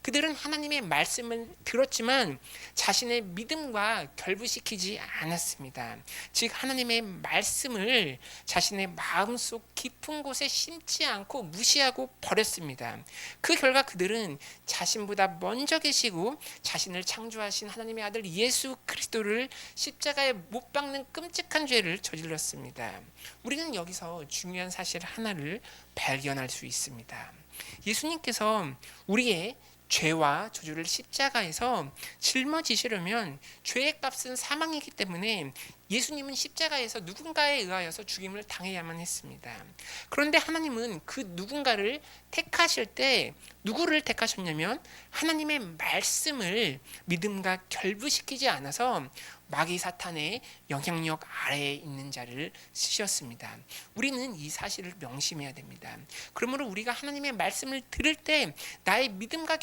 그들은 하나님의 말씀을 들었지만 자신의 믿음과 결부시키지 않았습니다. 즉 하나님의 말씀을 자신의 마음속 깊은 곳에 심지 않고 무시하고 버렸습니다. 그 결과 그들은 자신보다 먼저 계시고 자신을 창조하신 하나님의 아들 예수 그리스도를 십자가에 못 박는 끔찍한 죄를 저질렀습니다. 우리는 여기서 중요한 사실 하나를 발견할 수 있습니다. 예수님께서 우리의 죄와 저주를 십자가에서 짊어지시려면 죄의 값은 사망이기 때문에 예수님은 십자가에서 누군가에 의하여서 죽임을 당해야만 했습니다. 그런데 하나님은 그 누군가를 택하실 때 누구를 택하셨냐면 하나님의 말씀을 믿음과 결부시키지 않아서 마귀 사탄의 영향력 아래에 있는 자를 쓰셨습니다. 우리는 이 사실을 명심해야 됩니다. 그러므로 우리가 하나님의 말씀을 들을 때 나의 믿음과